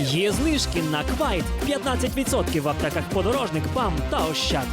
Є знижки на квайт 15% в аптеках подорожник, ПАМ та Ощад.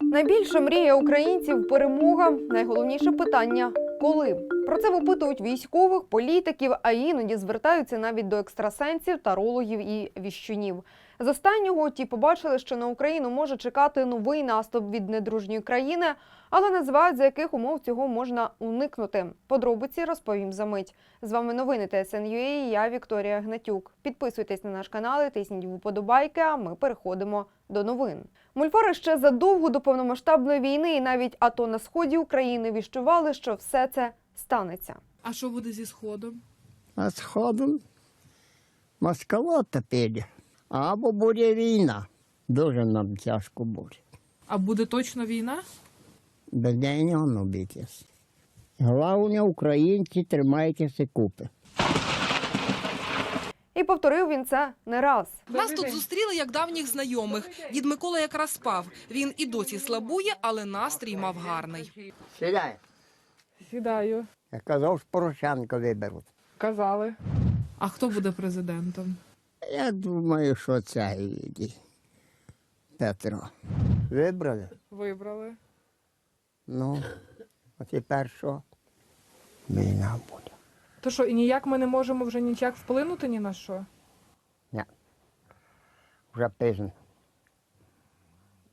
Найбільша мрія українців перемога. Найголовніше питання коли. Про це випитують військових, політиків, а іноді звертаються навіть до екстрасенсів, тарологів і віщунів. З останнього ті побачили, що на Україну може чекати новий наступ від недружньої країни, але називають за яких умов цього можна уникнути. Подробиці розповім за мить. З вами новини ТСНЮА і я Вікторія Гнатюк. Підписуйтесь на наш канал, і тисніть вподобайки. А ми переходимо до новин. Мульфари ще задовго до повномасштабної війни і навіть АТО на сході України віщували, що все це станеться. А що буде зі сходом? А сходом москала тепер. Або буде війна. Дуже нам тяжко буде. А буде точно війна? Без неї не воно битись. Головне, українці, тримайтеся купи. І повторив він це не раз. Нас тут зустріли як давніх знайомих. Дід Микола якраз спав. Він і досі слабує, але настрій мав гарний. Сідай. Сідаю. Я казав, що Порошенко виберуть. Казали. А хто буде президентом? Я думаю, що це і- Петро. Вибрали? Вибрали. Ну, а тепер що? Війна буде. То що, і ніяк ми не можемо вже ніяк вплинути ні на що? Ні. Вже пізно.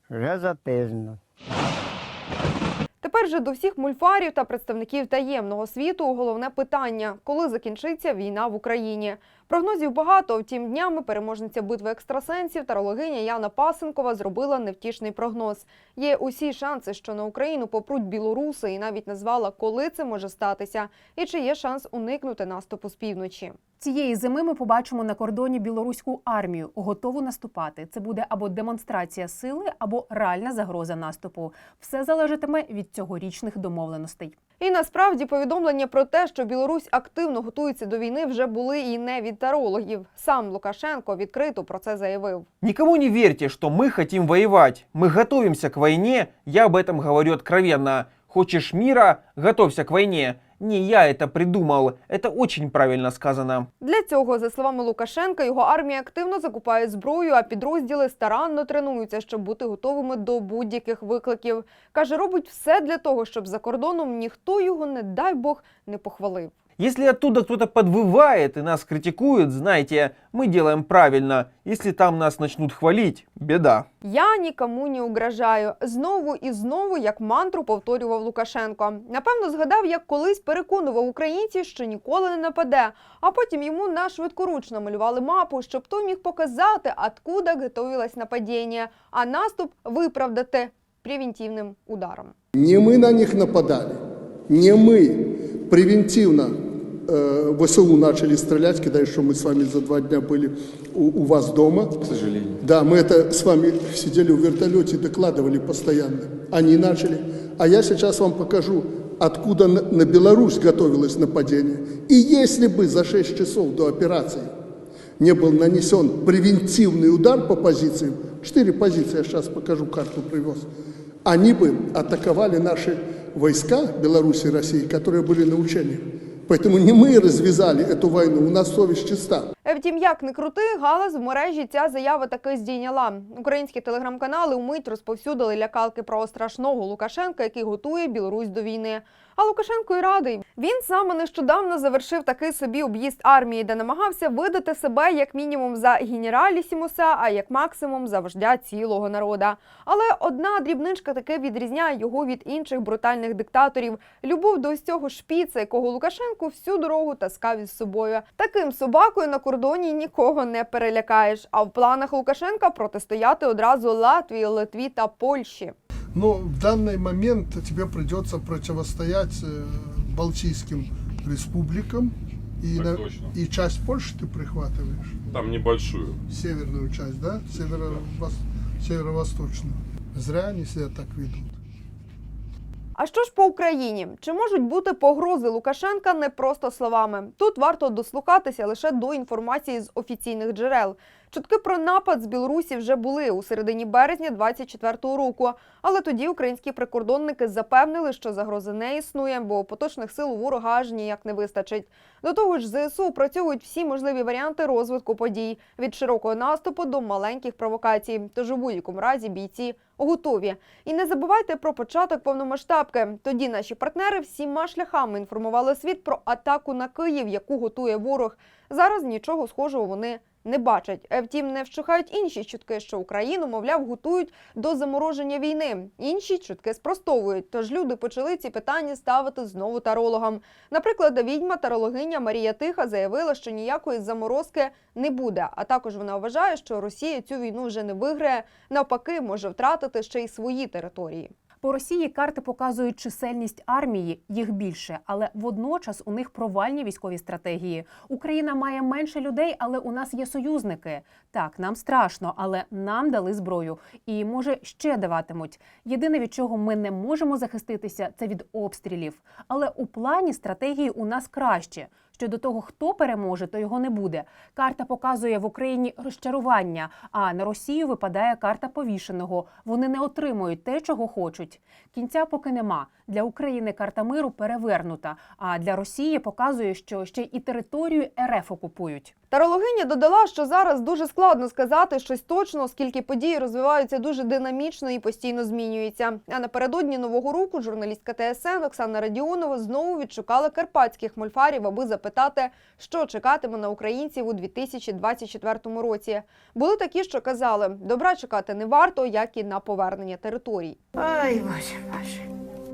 Вже запізно. Тепер же до всіх мульфарів та представників таємного світу головне питання: коли закінчиться війна в Україні? Прогнозів багато. Втім, днями переможниця битви екстрасенсів тарологиня Яна Пасенкова зробила невтішний прогноз. Є усі шанси, що на Україну попруть білоруси, і навіть назвала, коли це може статися, і чи є шанс уникнути наступу з півночі. Цієї зими ми побачимо на кордоні білоруську армію, готову наступати. Це буде або демонстрація сили, або реальна загроза наступу. Все залежатиме від цьогорічних домовленостей. І насправді повідомлення про те, що Білорусь активно готується до війни, вже були і не від тарологів. Сам Лукашенко відкрито про це заявив. Никому не верьте, что мы хотим воевать. Мы готовимся к войне. Я об этом говорю откровенно. Хочешь мира? Готовься к войне. Не я это придумал. Это очень правильно сказано. Для цього, за словами Лукашенка, його армія активно закупає зброю, а підрозділи старанно тренуються, щоб бути готовими до будь-яких викликів. Каже, робить все для того, щоб за кордоном ніхто його, не дай Бог, не похвалив. Если оттуда кто-то подвывает и нас критикует, знайте, мы делаем правильно. Если там нас начнут хвалить, беда. Я нікому не угрожаю. Знову і знову, як мантру, повторював Лукашенко. Напевно, згадав, як колись переконував українців, що ніколи не нападе. А потім йому на швидкоруч намалювали мапу, щоб той міг показати, откуда готовилось нападіння, а наступ виправдати превентивним ударом. Не мы на них нападали, не мы превентивно э, ВСУ начали стрелять, когда еще мы с вами за два дня были у, у вас дома. К сожалению. Да, мы это с вами сидели в вертолете и докладывали постоянно. Они начали. А я сейчас вам покажу, откуда на, на Беларусь готовилось нападение. И если бы за 6 часов до операции не был нанесен превентивный удар по позициям, четыре позиции, я сейчас покажу, карту привез, они бы атаковали наши войска Беларуси и России, которые были на учениях. Поэтому не мы развязали эту войну, у нас совесть чиста. Е, Втім, як не крути, галас в мережі ця заява таки здійняла. Українські телеграм-канали умить розповсюдили лякалки про страшного Лукашенка, який готує Білорусь до війни. А Лукашенко й радий. Він саме нещодавно завершив такий собі об'їзд армії, де намагався видати себе як мінімум за генералісімуса, а як максимум за вождя цілого народа. Але одна дрібничка таки відрізняє його від інших брутальних диктаторів: любов до ось цього шпіца, якого Лукашенко всю дорогу таскав із собою. Таким собакою на кордоні нікого не перелякаєш. А в планах Лукашенка протистояти одразу Латвії, Литві та Польщі. Но в данный момент тебе придется противостоять э, Балтийским республикам. И, Так на- точно. и часть Польши ты прихватываешь. Там небольшую. Северную часть, да? Северо северо-восточную. Зря они себя так ведут. А що ж по Україні? Чи можуть бути погрози Лукашенка не просто словами? Тут варто дослухатися лише до інформації з офіційних джерел. Чутки про напад з Білорусі вже були у середині березня 24-го року. Але тоді українські прикордонники запевнили, що загрози не існує, бо поточних сил у ворога аж ніяк не вистачить. До того ж, ЗСУ опрацьовують всі можливі варіанти розвитку подій від широкого наступу до маленьких провокацій. Тож у будь-якому разі бійці готові. І не забувайте про початок повномасштабки. Тоді наші партнери всіма шляхами інформували світ про атаку на Київ, яку готує ворог. Зараз нічого схожого вони не бачать. Е, Втім, не вщухають інші чутки, що Україну, мовляв, готують до замороження війни. Інші чутки спростовують. Тож люди почали ці питання ставити знову тарологам. Наприклад, відьма тарологиня Марія Тиха заявила, що ніякої заморозки не буде. А також вона вважає, що Росія цю війну вже не виграє. Навпаки, може втратити ще й свої території. По Росії карти показують чисельність армії, їх більше, але водночас у них провальні військові стратегії. Україна має менше людей, але у нас є союзники. Так, нам страшно, але нам дали зброю і може ще даватимуть. Єдине, від чого ми не можемо захиститися, це від обстрілів. Але у плані стратегії у нас краще. Щодо того, хто переможе, то його не буде. Карта показує в Україні розчарування, а на Росію випадає карта повішеного. Вони не отримують те, чого хочуть. Кінця поки нема. Для України карта миру перевернута. А для Росії показує, що ще і територію РФ окупують. Тарологиня додала, що зараз дуже складно сказати щось точно, оскільки події розвиваються дуже динамічно і постійно змінюються. А напередодні нового року журналістка ТСН Оксана Радіонова знову відшукала карпатських мольфарів, аби запитати, що чекатиме на українців у 2024 році. Були такі, що казали, добра чекати не варто, як і на повернення територій. Ой, боже, боже.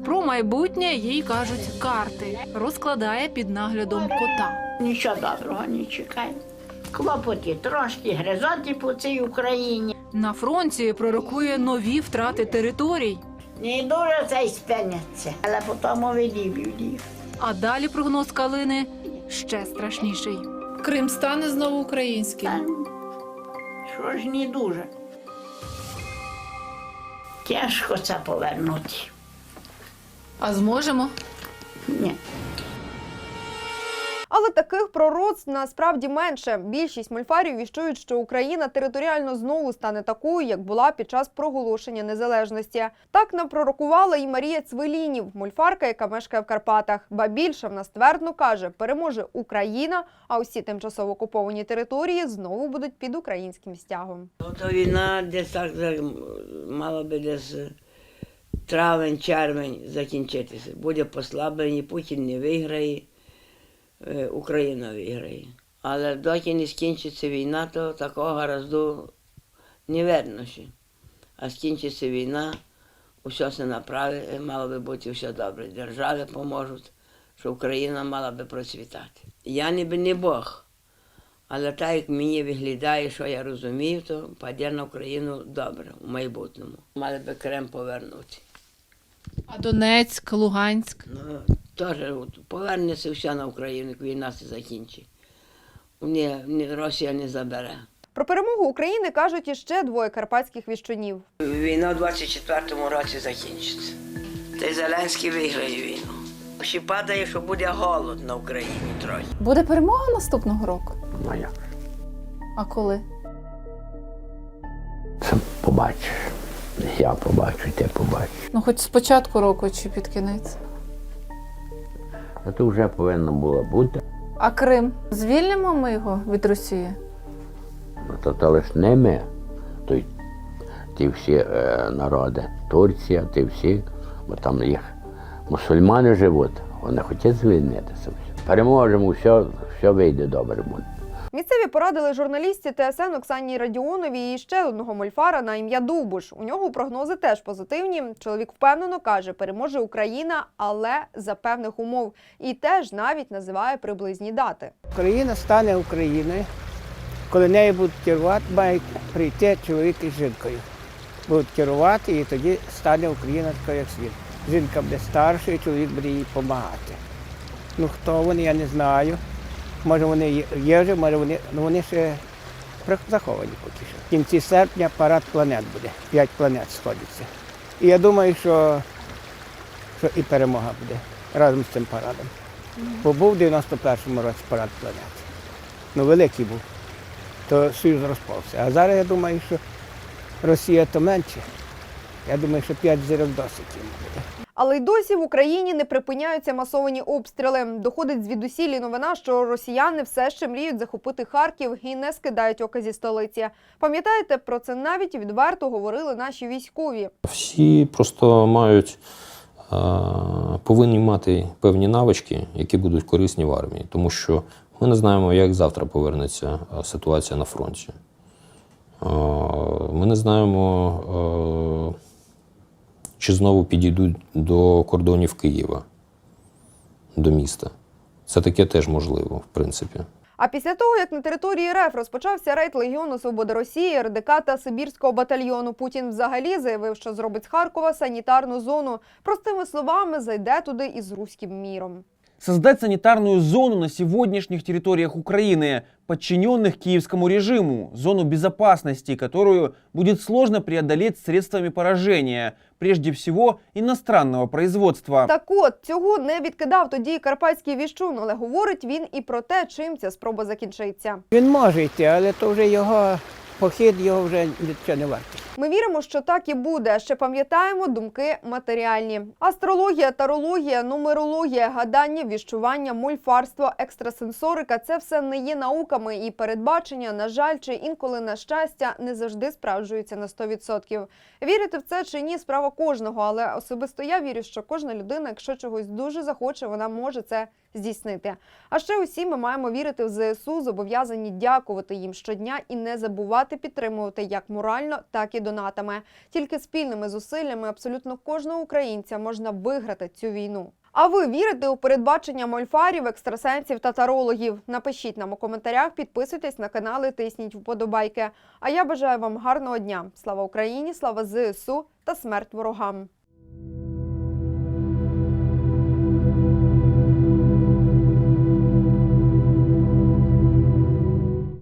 Про майбутнє їй кажуть карти. Розкладає під наглядом кота. Нічого доброго не чекай. Клопоті трошки гризоті по цій Україні. На фронті пророкує нові втрати територій. Не дуже це й спиняться, але потім видіб'ють їх. А далі прогноз Калини ще страшніший. Крим стане знову українським. Та, що ж не дуже. Тяжко це повернути. А зможемо? Ні. Але таких пророцтв насправді менше. Більшість мольфарів віщують, що Україна територіально знову стане такою, як була під час проголошення незалежності. Так нам пророкувала і Марія Цвелінів, мольфарка, яка мешкає в Карпатах. Ба більше в нас твердно каже, переможе Україна, а усі тимчасово окуповані території знову будуть під українським стягом. То війна десь так мала би десь е, травень, червень закінчитися. Буде послаблення, Путін не виграє, Україна виграє. Але доки не скінчиться війна, то такого гаразду не видно ще. А скінчиться війна, усе все направить, мало би бути все добре. Держави поможуть, що Україна мала би процвітати. Я ніби не Бог. Але так як мені виглядає, що я розумію, то паде на Україну добре у майбутньому. Мали би Крем повернути. А Донецьк, Луганськ. Ну, теж от, повернеться все на Україну, як війна се закінчить. Ні, ні, Росія не забере. Про перемогу України кажуть іще двоє карпатських віщунів. Війна в 24-му році закінчиться. Та й Зеленський виграє війну. Ще падає, що буде голод на Україні трохи. Буде перемога наступного року? Ну як? А коли? Це побачиш. Я побачу, ти побачиш. Ну, хоч з початку року чи під кінець. А то вже повинно було бути. А Крим? Звільнимо ми його від Росії? Та то, лиш не ми. То й ті всі е, народи, Турція, ті всі, бо там їх мусульмани живуть, вони хочуть звільнитися. Переможемо, все, все вийде добре буде. Місцеві порадили журналістці ТСН Оксані Радіоновій і ще одного мольфара на ім'я Довбуш. У нього прогнози теж позитивні. Чоловік впевнено каже, переможе Україна, але за певних умов. І теж навіть називає приблизні дати. Україна стане Україною. Коли нею будуть керувати, мають прийти чоловік із жінкою. Будуть керувати, і тоді стане Україна така, як світ. Жінка буде старшою, чоловік буде їй допомагати. Ну хто вони, я не знаю. Може вони є- вже, може вони, ну вони ще заховані поки що. В кінці серпня парад планет буде. П'ять планет сходиться. І я думаю, що, що і перемога буде разом з цим парадом. Бо був в 91-му році парад планет. Ну, великий був. то Союз розпався. А зараз я думаю, що Росія то менше. Я думаю, що 5 зірок досить їм буде. Але й досі в Україні не припиняються масовані обстріли. Доходить звідусілі новина, що росіяни все ще мріють захопити Харків і не скидають ока зі столиці. Пам'ятаєте, про це навіть відверто говорили наші військові. Всі просто мають повинні мати певні навички, які будуть корисні в армії, тому що ми не знаємо, як завтра повернеться ситуація на фронті. Ми не знаємо, чи знову підійдуть до кордонів Києва, до міста. Це таке теж можливо, в принципі. А після того, як на території РФ розпочався рейд Легіону Свободи Росії, РДК та Сибірського батальйону, Путін взагалі заявив, що зробить з Харкова санітарну зону. Простими словами, зайде туди із руським міром. Создать санитарную зону на сегодняшних территориях Украины, подчиненных киевскому режиму, зону безопасности, которую будет сложно преодолеть средствами поражения, прежде всего иностранного производства. Так от цього не відкидав тоді карпатський віщун, але говорить він і про те, чим ця спроба закінчиться. Він може йти, але то вже його похід його вже нічого не вартий. Ми віримо, що так і буде. Ще пам'ятаємо думки матеріальні. Астрологія, тарологія, нумерологія, гадання, віщування, мульфарство, екстрасенсорика це все не є науками, і передбачення, на жаль, чи інколи на щастя, не завжди справджуються на 100%. Вірити в це чи ні, справа кожного, але особисто я вірю, що кожна людина, якщо чогось дуже захоче, вона може це здійснити. А ще усі ми маємо вірити в ЗСУ, зобов'язані дякувати їм щодня і не забувати підтримувати як морально, так і донатами. Тільки спільними зусиллями абсолютно кожного українця можна виграти цю війну. А ви вірите у передбачення мольфарів, екстрасенсів та тарологів? Напишіть нам у коментарях, підписуйтесь на канали, тисніть вподобайки. А я бажаю вам гарного дня. Слава Україні, слава ЗСУ та смерть ворогам!